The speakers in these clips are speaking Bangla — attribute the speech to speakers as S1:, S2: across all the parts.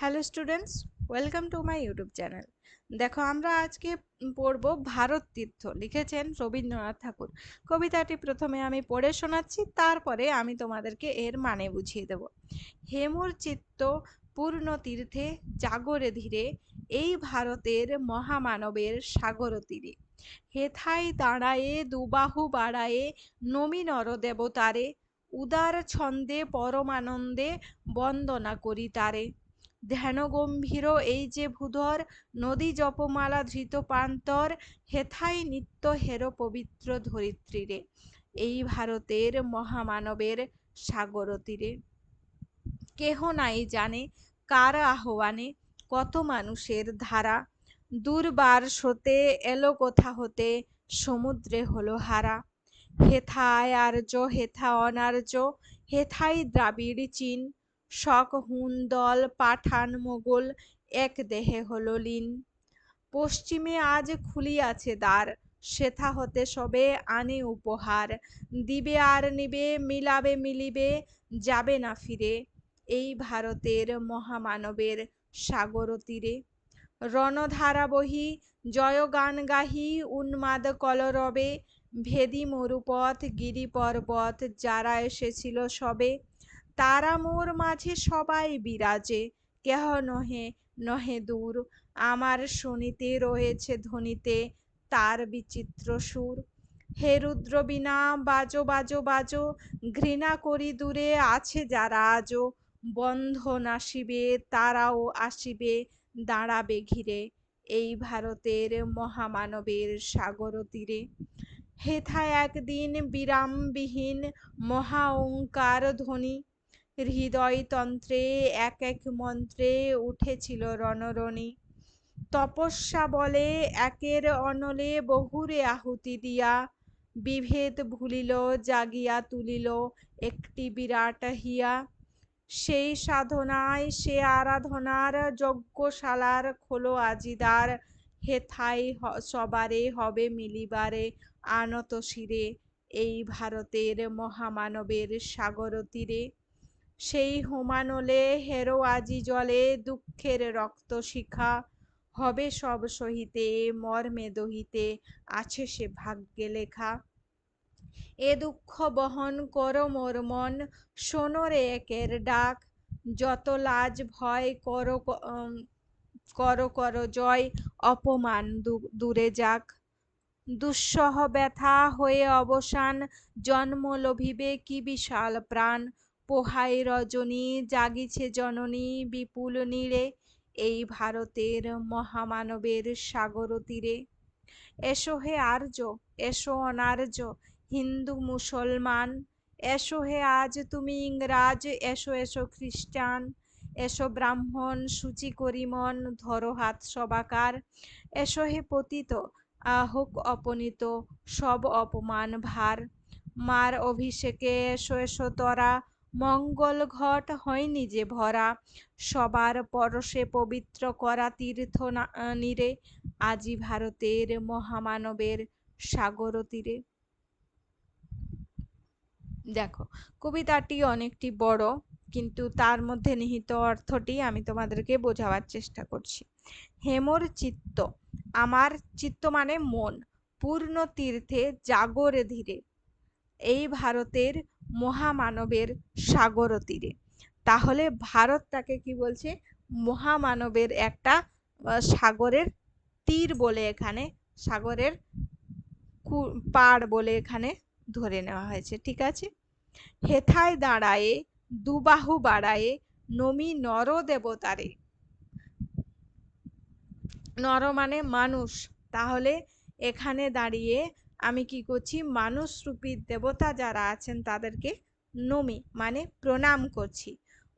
S1: Hello students, welcome to my YouTube channel. দেখো, আমরা আজকে পড়ব ভারত তীর্থ, লিখেছেন রবীন্দ্রনাথ ঠাকুর। কবিতাটি প্রথমে আমি পড়ে শোনাচ্ছি, তারপরে আমি তোমাদেরকে এর মানে বুঝিয়ে দেব। হেমুর চিত্ত পূর্ণ তীর্থে জাগরে ধীরে, এই ভারতের মহামানবের সাগর তীরে। হেথাই দাঁড়ায়ে, দুবাহু বাড়ায়ে, নমি নর দেবতারে, উদার ছন্দে, পরমানন্দে বন্দনা করি তারে। ধ্যানগম্ভীর এই যে ভূধর নদী জপমালা ধৃত প্রান্তর, হেথাই নিত্য হের পবিত্র ধরিত্রীরে। এই ভারতের মহামানবের সাগর তীরে কেহ নাই জানে কার আহ্বানে কত মানুষের ধারা। দুর্বার সতে এলো কোথা হতে, সমুদ্রে হলো হারা। হেথায় আর্য হেথা অনার্য হেথাই দ্রাবিড় চীন শক হুন দল পাঠান মোগল, এক দেহে হল লীন। পশ্চিমে আজ খুলিয়াছে দ্বার, সেথা হতে সবে আনে উপহার। দিবে আর নিবে, মিলাবে মিলিবে, যাবে না ফিরে এই ভারতের মহামানবের সাগর তীরে। রণধারা বহি জয়গান গাহি, উন্মাদ কলরবে ভেদি মরুপথ, গিরি পর্বত, যারা এসেছিল সবে তারা মোর মাঝে সবাই বিরাজে, কেহ নহে নহে দূর। আমার শুনিতে রয়েছে ধ্বনিতে তার বিচিত্র সুর। হে রুদ্র বিনা বাজো বাজো বাজো, ঘৃণা করি দূরে আছে যারা আজও বন্ধন আসিবে, তারাও আসিবে, দাঁড়াবে ঘিরে এই ভারতের মহামানবের সাগর তীরে। হেথায় একদিন বিরামবিহীন মহা ওঙ্কার ধ্বনি হৃদয়তন্ত্রে এক এক মন্ত্রে উঠেছিল রণরণী। তপস্যা বলে একের অনলে বহুরে আহুতি দিয়া। বিভেদ ভুলিল, জাগিয়া তুলিল, একটি বিরাট হিয়া। সেই সাধনায়, সে আরাধনার যজ্ঞশালার খোলো আজিদার। হেথাই সবারে হবে মিলিবারে আনত শিরে। এই ভারতের মহামানবের সাগর তীরে সেই হোমানলে হেরো আজি জলে দুঃখের রক্ত শিখা। হবে সব সহিতে, মর্মে দহিতে, আছে সে ভাগ্যে লেখা। এ দুঃখ বহন কর মোর মন সোনরে একের ডাক। যত লাজ ভয় কর কর কর জয়, অপমান দূরে যাক। দুঃসহ ব্যথা হয়ে অবসান, জন্ম লোভিবে কি বিশাল প্রাণ। পোহাই রজনী, জাগিছে জননী বিপুল নীড়ে, এই ভারতের মহামানবের সাগর তীরে। এসো হে আর্য, এসো অনার্য, হিন্দু মুসলমান, এসো হে আজ তুমি ইংরাজ, এসো এসো খ্রিস্টান, এসো ব্রাহ্মণ, সূচি করিমন ধরো হাত সবাকার, এসো হে পতিত হোক অপনীত, সব অপমান ভার। মার অভিষেকে এসো এসো তরা মঙ্গল ঘট হয়নি যে ভরা। সবার পরশে পবিত্র করা তীর্থ নীরে, আজি ভারতের মহামানবের সাগর তীরে। দেখো, কবিতাটি অনেকটি বড়, কিন্তু তার মধ্যে নিহিত অর্থটি আমি তোমাদেরকে বোঝাবার চেষ্টা করছি। হেমর চিত্ত, আমার চিত্ত মানে মন, পূর্ণ তীর্থে জাগরে ধীরে। এই ভারতের মহামানবের সাগর তীরে। তাহলে ভারতটাকে কি বলছে? মহামানবের একটা সাগরের তীর বলে এখানে, সাগরের পাড় বলে এখানে ধরে নেওয়া হয়েছে, ঠিক আছে? হেথায় দাঁড়ায়ে, দুবাহু বাড়ায়ে, নমি নর দেবতারে। নর মানে মানুষ। তাহলে এখানে দাঁড়িয়ে আমি কি করছি? মানুষ রূপী দেবতা যারা আছেন তাদেরকে নমি মানে প্রণাম করছি।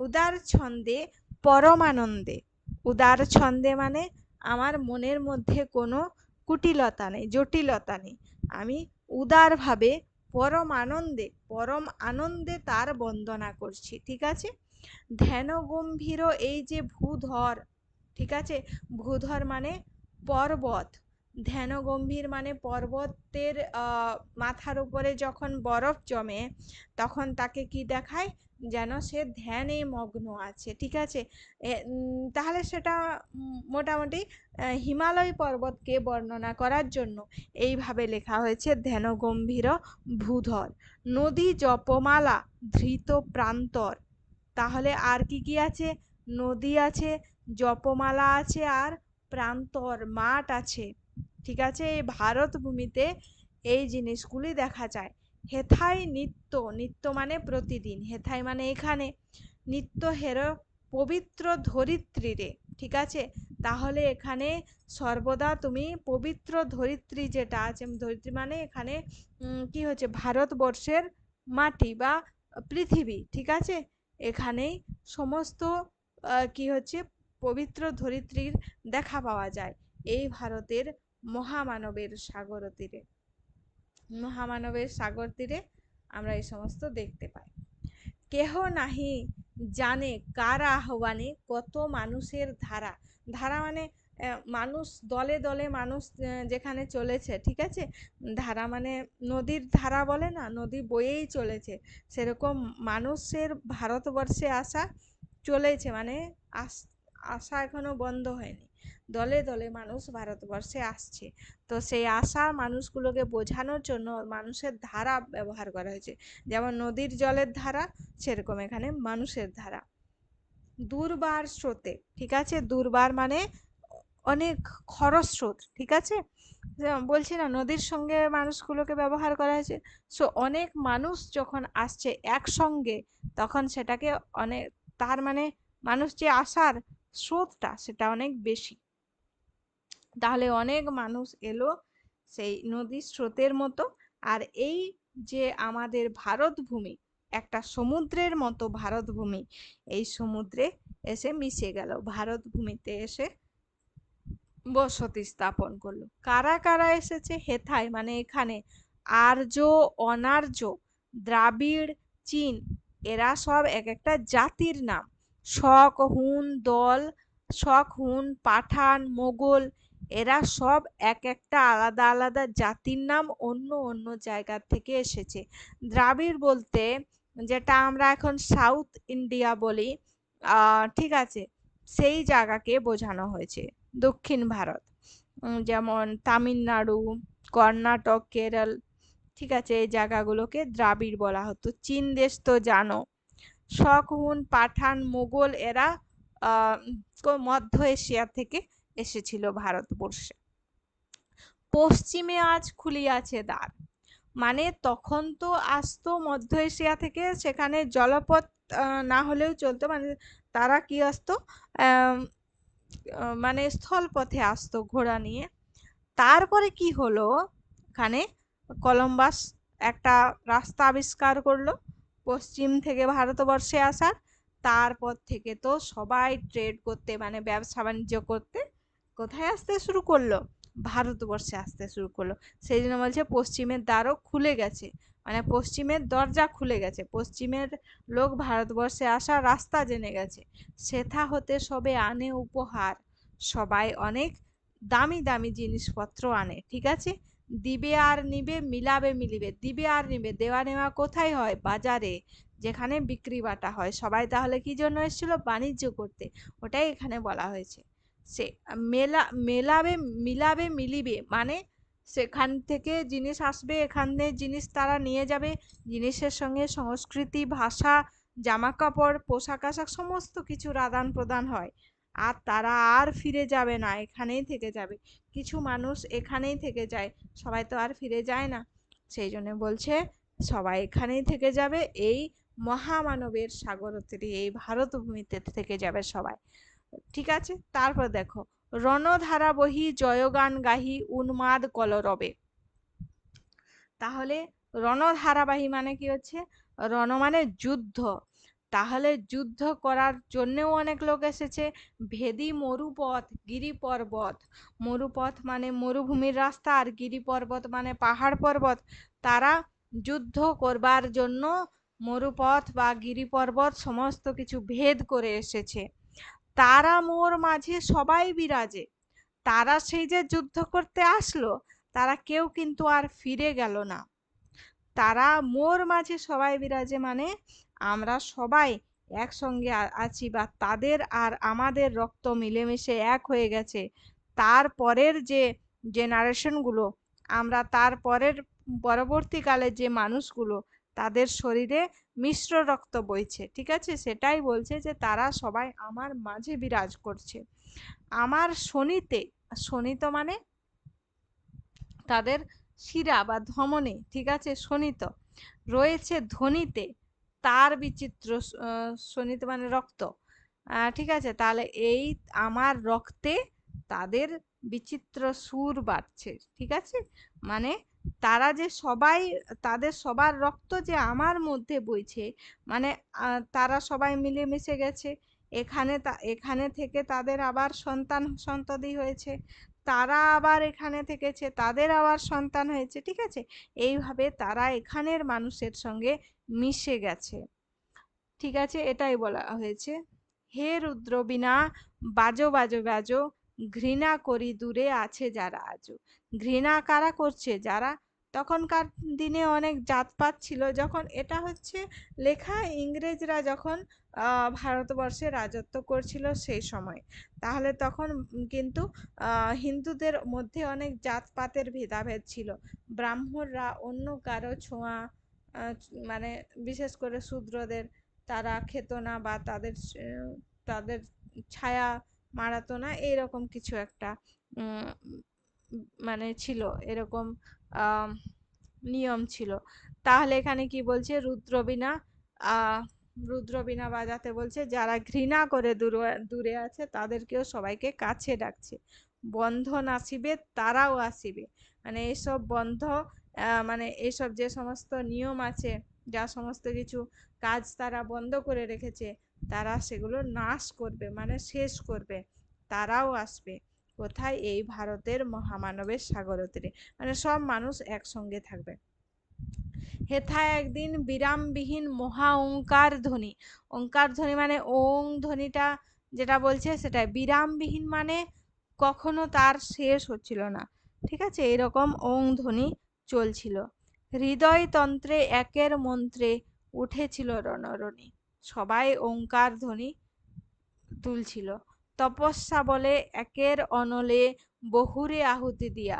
S1: উদার ছন্দে, পরমানন্দে। উদার ছন্দে মানে আমার মনের মধ্যে কোনো কুটিলতা নেই, জটিলতা নেই। আমি উদারভাবে পরম আনন্দে পরম আনন্দে তার বন্দনা করছি, ঠিক আছে? ধ্যান গম্ভীর এই যে ভূধর, ঠিক আছে? ভূধর মানে পর্বত। ধ্যান গম্ভীর মানে পর্বতের মাথার উপরে যখন বরফ জমে, তখন তাকে কি দেখায়? যেন সে ধ্যানে মগ্ন আছে, ঠিক আছে? তাহলে সেটা মোটামুটি হিমালয় পর্বতকে বর্ণনা করার জন্য এইভাবে লেখা হয়েছে ধ্যান গম্ভীর ভূধর। নদী জপমালা ধৃত প্রান্তর। তাহলে আর কি কি আছে? নদী আছে, জপমালা আছে, আর প্রান্তর, মাঠ আছে। ঠিক আছে? এই ভারত ভূমিতে এই জিনিসগুলি দেখা যায়। হেথাই নিত্য নিত্য মানে প্রতিদিন। হেথাই মানে এখানে। নিত্য হের পবিত্র ধরিত্রীরে, ঠিক আছে? তাহলে এখানে সর্বদা তুমি পবিত্র ধরিত্রী যেটা আছে ধরিত্রী মানে এখানে কি হচ্ছে? ভারতবর্ষের মাটি বা পৃথিবী, ঠিক আছে? এখানেই সমস্ত কি হচ্ছে? পবিত্র ধরিত্রীর দেখা পাওয়া যায়। এই ভারতের মহামানবের সাগর তীরে। মহামানবের সাগর তীরে আমরা এই সমস্ত দেখতে পাই। কেহ নাহি জানে কার আহ্বানে কত মানুষের ধারা। ধারা মানে মানুষ দলে দলে মানুষ যেখানে চলেছে, ঠিক আছে? ধারা মানে নদীর ধারা বলে না, নদী বয়েই চলেছে। সেরকম মানুষের ভারতবর্ষে আসা চলেছে মানে আস, আসা এখনও বন্ধ হয়নি। দলে দলে মানুষ ভারতবর্ষে আসছে। তো সেই আসা মানুষগুলোকে বোঝানোর জন্য মানুষের ধারা ব্যবহার করা হয়েছে। যেমন নদীর জলের ধারা, সেরকম এখানে মানুষের ধারা। দুর্বার স্রোতে, ঠিক আছে? দুর্বার মানে অনেক খরস্রোত ঠিক আছে? বলছি না, নদীর সঙ্গে মানুষগুলোকে ব্যবহার করা হয়েছে। সো অনেক মানুষ যখন আসছে একসঙ্গে, তখন সেটাকে অনেক, তার মানে মানুষ যে আসার স্রোতটা, সেটা অনেক বেশি। তাহলে অনেক মানুষ এলো সেই নদীর স্রোতের মতো। আর এই যে আমাদের ভারত ভূমি একটা সমুদ্রের মতো ভারত ভূমি এই সমুদ্রে এসে মিশে গেল। ভারত ভূমিতে এসে বসতি স্থাপন করল। কারা কারা এসেছে? হেথায় মানে এখানে আর্য, অনার্য, দ্রাবিড়, চীন, এরা সব এক একটা জাতির নাম। শক, হুন, দল, শক, হুন, পাঠান, মোগল এরা সব এক একটা আলাদা আলাদা জাতির নাম অন্য অন্য জায়গা থেকে এসেছে। দ্রাবিড় বলতে যেটা আমরা এখন সাউথ ইন্ডিয়া বলি ঠিক আছে, সেই জায়গাকে বোঝানো হয়েছে, দক্ষিণ ভারত। যেমন তামিলনাড়ু, কর্ণাটক, কেরল, ঠিক আছে, এই জায়গাগুলোকে দ্রাবিড় বলা হতো। চীন দেশ তো জানো শকহুন পাঠান মোগল এরা মধ্য এশিয়া থেকে এসেছিল ভারতবর্ষে। পশ্চিমে আজ খুলিয়াছে দ্বার। মানে তখন তো আসতো মধ্য এশিয়া থেকে সেখানে জলপথ না হলেও চলতো মানে তারা কি আসতো মানে স্থলপথে আসতো ঘোড়া নিয়ে। তারপরে কি হলো? এখানে কলম্বাস একটা রাস্তা আবিষ্কার করল পশ্চিম থেকে ভারতবর্ষে আসার। তারপর থেকে তো সবাই ট্রেড করতে মানে ব্যবসা বাণিজ্য করতে কোথায় আসতে শুরু করল? ভারতবর্ষে আসতে শুরু করল। সেই জন্য বলছে, পশ্চিমের দ্বারও খুলে গেছে। মানে পশ্চিমের দরজা খুলে গেছে। পশ্চিমের লোক ভারতবর্ষে আসা রাস্তা জেনে গেছে। সেথা হতে সবে আনে উপহার। সবাই অনেক দামি দামি জিনিসপত্র আনে, ঠিক আছে? দিবে আর নিবে, মিলাবে, মিলিবে। দিবে আর নিবে, দেওয়া নেওয়া কোথায় হয়? বাজারে, যেখানে বিক্রি বাটা হয়। সবাই তাহলে কি জন্য এসেছিল? বাণিজ্য করতে। ওটাই এখানে বলা হয়েছে। সে, মেলা, মেলাবে, মিলাবে, মিলিবে মানে সেখান থেকে জিনিস আসবে, এখানে জিনিস তারা নিয়ে যাবে, জিনিসের সঙ্গে সংস্কৃতি, ভাষা জামা কাপড় পোশাক আশাক সমস্ত কিছুর আদান প্রদান হয়। আর তারা আর ফিরে যাবে না, এখানেই থেকে যাবে। কিছু মানুষ এখানেই থেকে যায়, সবাই তো আর ফিরে যায় না। সেই জন্য বলছে, সবাই এখানেই থেকে যাবে, এই মহামানবের সাগর এই ভারতভূমিতে থেকে যাবে সবাই। ঠিক আছে? তারপর দেখো রণধারা বহি জয়গান গাহি উন্মাদ কলরবে। তাহলে রণধারাবাহী মানে কি হচ্ছে? রণ মানে যুদ্ধ। তাহলে যুদ্ধ করার জন্যেও অনেক লোক এসেছে। ভেদি মরুপথ গিরি পর্বত মরুপথ মানে মরুভূমির রাস্তা আর গিরি পর্বত মানে পাহাড় পর্বত। তারা যুদ্ধ করবার জন্য মরুপথ বা গিরি পর্বত সমস্ত কিছু ভেদ করে এসেছে। তারা মোর মাঝে সবাই বিরাজে। তারা সেই যে যুদ্ধ করতে আসলো, তারা কেউ কিন্তু আর ফিরে গেল না। তারা মোর মাঝে সবাই বিরাজে মানে আমরা সবাই একসঙ্গে আছি বা তাদের আর আমাদের রক্ত মিলেমিশে এক হয়ে গেছে। তারপরের যে জেনারেশনগুলো আমরা তারপরের পরবর্তীকালে যে মানুষগুলো, তাদের শরীরে মিশ্র রক্ত বইছে, ঠিক আছে? সেটাই বলছে যে তারা সবাই আমার মাঝে বিরাজ করছে। আমার শনিতে শনিত মানে তাদের শিরা বা ধমনে, ঠিক আছে? শনিত রয়েছে ধ্বনিতে, তার বিচিত্র শনিত মানে রক্ত। ঠিক আছে? তাহলে এই আমার রক্তে তাদের বিচিত্র সুর বাড়ছে, ঠিক আছে? মানে তারা যে সবাই, তাদের সবার রক্ত যে আমার মধ্যে বইছে মানে তারা সবাই মিলেমিশে গেছে। এখানে এখানে থেকে তাদের আবার সন্তান, সন্ততি হয়েছে। তারা আবার এখানে থেকেছে, তাদের আবার সন্তান হয়েছে, ঠিক আছে? এইভাবে তারা এখানের মানুষের সঙ্গে মিশে গেছে। ঠিক আছে? এটাই বলা হয়েছে। হে রুদ্রবিনা বাজো বাজো বাজো ঘৃণা করি দূরে আছে যারা আজও। ঘৃণা কারা করছে যারা? তখনকার দিনে অনেক জাতপাত ছিল যখন এটা হচ্ছে লেখা ইংরেজরা যখন ভারতবর্ষে রাজত্ব করছিল সেই সময়। তাহলে তখন কিন্তু হিন্দুদের মধ্যে অনেক জাতপাতের ভেদাভেদ ছিল। ব্রাহ্মণরা অন্য কারও ছোঁয়া মানে বিশেষ করে শূদ্রদের, তারা খেত না বা তাদের তাদের ছায়া মারাতো না এইরকম কিছু একটা মানে ছিল, এরকম নিয়ম ছিল। তাহলে এখানে কি বলছে? রুদ্রবীণা রুদ্রবীণা বাজাতে বলছে, যারা ঘৃণা করে দূরে দূরে আছে, তাদেরকেও সবাইকে কাছে ডাকছে। বন্ধন আসিবে তারাও আসিবে। মানে এইসব বন্ধ মানে এইসব যে সমস্ত নিয়ম আছে, যা সমস্ত কিছু কাজ তারা বন্ধ করে রেখেছে তারা সেগুলো নাশ করবে মানে শেষ করবে। তারাও আসবে। কোথায়? এই ভারতের মহামানবের সাগর তীরে মানে সব মানুষ একসঙ্গে থাকবে। হেথায় একদিন বিরামবিহীন মহা ওঙ্কার ধ্বনি। ওঙ্কার ধ্বনি মানে ওং ধ্বনিটা যেটা বলছে সেটা বিরামবিহীন মানে কখনো তার শেষ হচ্ছিল না। ঠিক আছে? এরকম ওং ধ্বনি চলছিল। হৃদয়তন্ত্রে একের মন্ত্রে উঠেছিল রণরণী। সবাই ওঙ্কার ধ্বনি তুলছিল। তপস্যা বলে, একের অনলে বহুরে আহুতি দিয়া।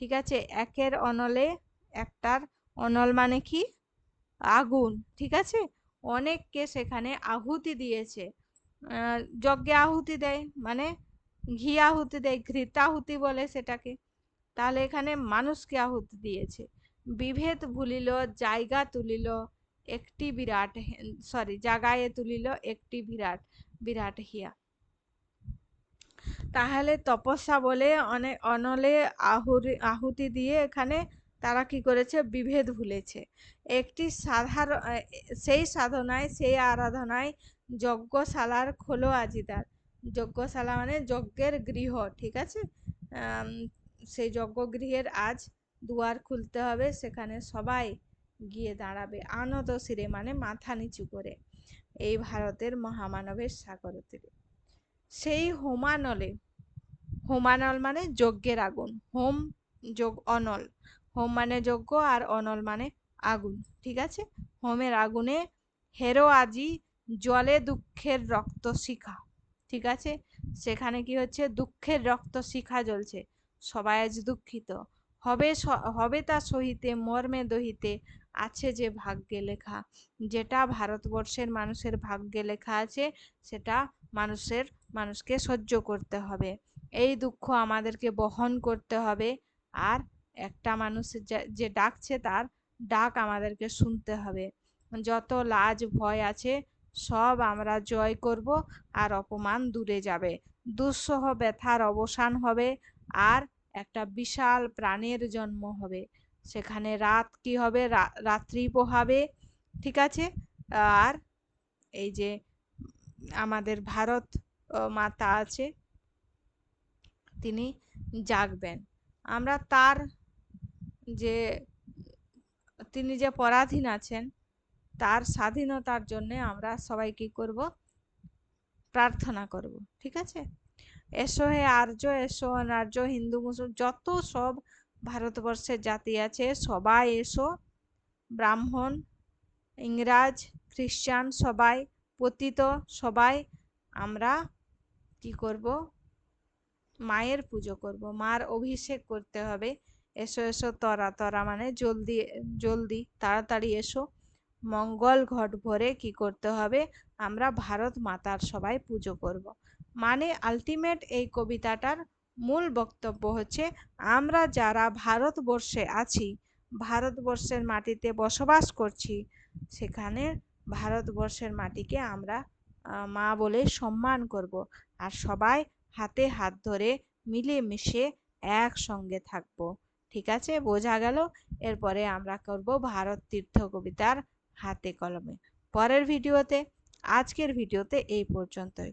S1: ঠিক আছে, একের অনলে একটার অনল মানে কি? আগুন। ঠিক আছে, অনেককে সেখানে আহুতি দিয়েছে। যজ্ঞে আহুতি দেয় মানে ঘি আহুতি দেয় ঘৃতাহুতি বলে সেটাকে। তাহলে এখানে মানুষকে আহুতি দিয়েছে। বিভেদ ভুলিল, জায়গা তুলিল একটি বিরাট সরি জাগায় তুলিল একটি বিরাট বিরাট হিয়া। তাহলে তপস্যা বলে অনেক অনলে আহুরি, আহুতি দিয়ে এখানে তারা কি করেছে? বিভেদ ভুলেছে। একটি সাধারণ সেই সাধনায়, সেই আরাধনায় যজ্ঞশালার খোলো আজিদার। যজ্ঞশালা মানে যজ্ঞের গৃহ, ঠিক আছে? সেই যজ্ঞগৃহের আজ দুয়ার খুলতে হবে, সেখানে সবাই গিয়ে দাঁড়াবে আনত শিরে মানে মাথা নিচু করে এই ভারতের মহামানবের সাগর তীরে। সেই হোমানলে, হোমানল মানে যজ্ঞের আগুন, হোম যোগ অনল, হোম মানে যজ্ঞ আর অনল মানে আগুন, ঠিক আছে? হোমের আগুনে হেরো আজি জলে দুঃখের রক্ত শিখা, ঠিক আছে? সেখানে কি হচ্ছে? দুঃখের রক্ত শিখা জ্বলছে, সবাই আজ দুঃখিত। হবে হবে তা সহিতে, মর্মে দহিতে আছে যে ভাগ্যে লেখা। যেটা ভারতবর্ষের মানুষের ভাগ্যে লেখা আছে, সেটা মানুষের মানুষকে সহ্য করতে হবে। এই দুঃখ আমাদেরকে বহন করতে হবে। আর একটা মানুষ যে ডাকছে তার ডাক আমাদেরকে শুনতে হবে। যত লাজ ভয় আছে, সব আমরা জয় করব আর অপমান দূরে যাবে। দুঃসহ ব্যথার অবসান হবে। আর একটা বিশাল প্রাণের জন্ম হবে। সেখানে রাত কি হবে? রাত্রি পোহাবে, ঠিক আছে? আর এই যে আমাদের ভারত মাতা আছে, তিনি জাগবেন। আমরা তার যে, তিনি যে পরাধীন আছেন, তার স্বাধীনতার জন্য আমরা সবাই কি করব? প্রার্থনা করব, ঠিক আছে? এসো হে আর্য, এসো অনার্য, হিন্দু, মুসলিম, যত সব ভারতবর্ষের জাতি আছে, সবাই এসো। ব্রাহ্মণ, ইংরাজ খ্রিস্টান সবাই, পতিত, সবাই, আমরা কি করব? মায়ের পুজো করব, মার অভিষেক করতে হবে। এসো এসো তরা তরা মানে জলদি জলদি, তাড়াতাড়ি এসো। মঙ্গল ঘট ভরে কি করতে হবে? আমরা ভারত মাতার সবাই পুজো করব। মানে আলটিমেট এই কবিতাটার মূল বক্তব্য হচ্ছে, আমরা যারা ভারতবর্ষে আছি, ভারতবর্ষের মাটিতে বসবাস করছি, সেখানে ভারতবর্ষের মাটিকে আমরা মা বলে সম্মান করব। আর সবাই হাতে হাত ধরে মিলেমিশে একসঙ্গে থাকব। ঠিক আছে, বোঝা গেল। এরপরে আমরা করব ভারত তীর্থ কবিতার হাতে কলমে। পরের ভিডিওতে, আজকের ভিডিওতে এই পর্যন্তই।